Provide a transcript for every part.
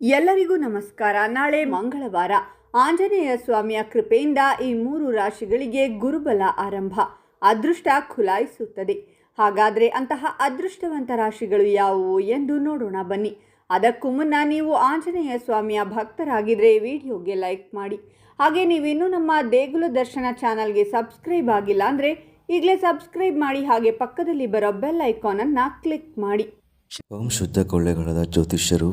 ಎಲ್ಲರಿಗೂ ನಮಸ್ಕಾರ. ನಾಳೆ ಮಂಗಳವಾರ ಆಂಜನೇಯ ಸ್ವಾಮಿಯ ಕೃಪೆಯಿಂದ ಈ ಮೂರು ರಾಶಿಗಳಿಗೆ ಗುರುಬಲ ಆರಂಭ. ಅದೃಷ್ಟ ಖುಲಾಯಿಸುತ್ತದೆ. ಹಾಗಾದರೆ ಅಂತಹ ಅದೃಷ್ಟವಂತ ರಾಶಿಗಳು ಯಾವುವು ಎಂದು ನೋಡೋಣ ಬನ್ನಿ. ಅದಕ್ಕೂ ಮುನ್ನ ನೀವು ಆಂಜನೇಯ ಸ್ವಾಮಿಯ ಭಕ್ತರಾಗಿದ್ದರೆ ವಿಡಿಯೋಗೆ ಲೈಕ್ ಮಾಡಿ. ಹಾಗೆ ನೀವಿನ್ನೂ ನಮ್ಮ ದೇಗುಲ ದರ್ಶನ ಚಾನಲ್ಗೆ ಸಬ್ಸ್ಕ್ರೈಬ್ ಆಗಿಲ್ಲ ಅಂದರೆ ಈಗಲೇ ಸಬ್ಸ್ಕ್ರೈಬ್ ಮಾಡಿ, ಹಾಗೆ ಪಕ್ಕದಲ್ಲಿ ಬರೋ ಬೆಲ್ ಐಕಾನನ್ನು ಕ್ಲಿಕ್ ಮಾಡಿ. ಶುದ್ಧ ಕೊಳ್ಳೆಗಳದ ಜ್ಯೋತಿಷ್ಯರು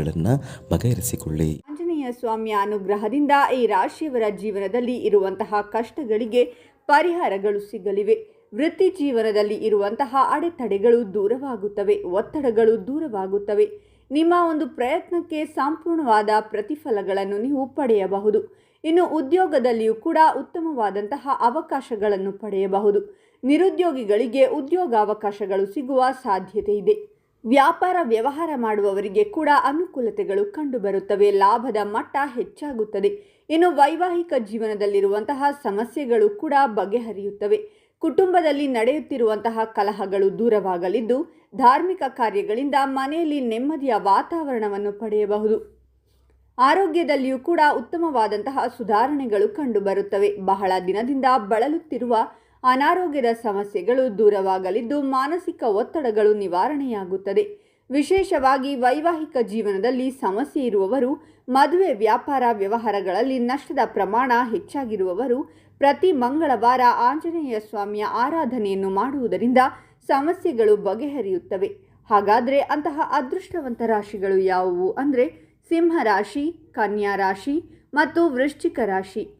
ಸಮಸ್ಯೆಗಳನ್ನು ಬಗೆಹರಿಸಿಕೊಳ್ಳಿ. ಆಂಜನೇಯ ಸ್ವಾಮಿಯ ಅನುಗ್ರಹದಿಂದ ಈ ರಾಶಿಯವರ ಜೀವನದಲ್ಲಿ ಇರುವಂತಹ ಕಷ್ಟಗಳಿಗೆ ಪರಿಹಾರಗಳು ಸಿಗಲಿವೆ. ವೃತ್ತಿ ಜೀವನದಲ್ಲಿ ಇರುವಂತಹ ಅಡೆತಡೆಗಳು ದೂರವಾಗುತ್ತವೆ, ಒತ್ತಡಗಳು ದೂರವಾಗುತ್ತವೆ. ನಿಮ್ಮ ಒಂದು ಪ್ರಯತ್ನಕ್ಕೆ ಸಂಪೂರ್ಣವಾದ ಪ್ರತಿಫಲಗಳನ್ನು ನೀವು ಪಡೆಯಬಹುದು. ಇನ್ನು ಉದ್ಯೋಗದಲ್ಲಿಯೂ ಕೂಡ ಉತ್ತಮವಾದಂತಹ ಅವಕಾಶಗಳನ್ನು ಪಡೆಯಬಹುದು. ನಿರುದ್ಯೋಗಿಗಳಿಗೆ ಉದ್ಯೋಗಾವಕಾಶಗಳು ಸಿಗುವ ಸಾಧ್ಯತೆ ಇದೆ. ವ್ಯಾಪಾರ ವ್ಯವಹಾರ ಮಾಡುವವರಿಗೆ ಕೂಡ ಅನುಕೂಲತೆಗಳು ಕಂಡುಬರುತ್ತವೆ. ಲಾಭದ ಮಟ್ಟ ಹೆಚ್ಚಾಗುತ್ತದೆ. ಇನ್ನು ವೈವಾಹಿಕ ಜೀವನದಲ್ಲಿರುವಂತಹ ಸಮಸ್ಯೆಗಳು ಕೂಡ ಬಗೆಹರಿಯುತ್ತವೆ. ಕುಟುಂಬದಲ್ಲಿ ನಡೆಯುತ್ತಿರುವಂತಹ ಕಲಹಗಳು ದೂರವಾಗಲಿದ್ದು, ಧಾರ್ಮಿಕ ಕಾರ್ಯಗಳಿಂದ ಮನೆಯಲ್ಲಿ ನೆಮ್ಮದಿಯ ವಾತಾವರಣವನ್ನು ಪಡೆಯಬಹುದು. ಆರೋಗ್ಯದಲ್ಲಿಯೂ ಕೂಡ ಉತ್ತಮವಾದಂತಹ ಸುಧಾರಣೆಗಳು ಕಂಡುಬರುತ್ತವೆ. ಬಹಳ ದಿನದಿಂದ ಬಳಲುತ್ತಿರುವ ಅನಾರೋಗ್ಯದ ಸಮಸ್ಯೆಗಳು ದೂರವಾಗಲಿದ್ದು ಮಾನಸಿಕ ಒತ್ತಡಗಳು ನಿವಾರಣೆಯಾಗುತ್ತದೆ. ವಿಶೇಷವಾಗಿ ವೈವಾಹಿಕ ಜೀವನದಲ್ಲಿ ಸಮಸ್ಯೆ ಇರುವವರು, ಮದುವೆ ವ್ಯಾಪಾರ ವ್ಯವಹಾರಗಳಲ್ಲಿ ನಷ್ಟದ ಪ್ರಮಾಣ ಹೆಚ್ಚಾಗಿರುವವರು, ಪ್ರತಿ ಮಂಗಳವಾರ ಆಂಜನೇಯ ಸ್ವಾಮಿಯ ಆರಾಧನೆಯನ್ನು ಮಾಡುವುದರಿಂದ ಸಮಸ್ಯೆಗಳು ಬಗೆಹರಿಯುತ್ತವೆ. ಹಾಗಾದರೆ ಅಂತಹ ಅದೃಷ್ಟವಂತ ರಾಶಿಗಳು ಯಾವುವು ಅಂದರೆ ಸಿಂಹ ರಾಶಿ, ಕನ್ಯಾ ರಾಶಿ ಮತ್ತು ವೃಶ್ಚಿಕ ರಾಶಿ.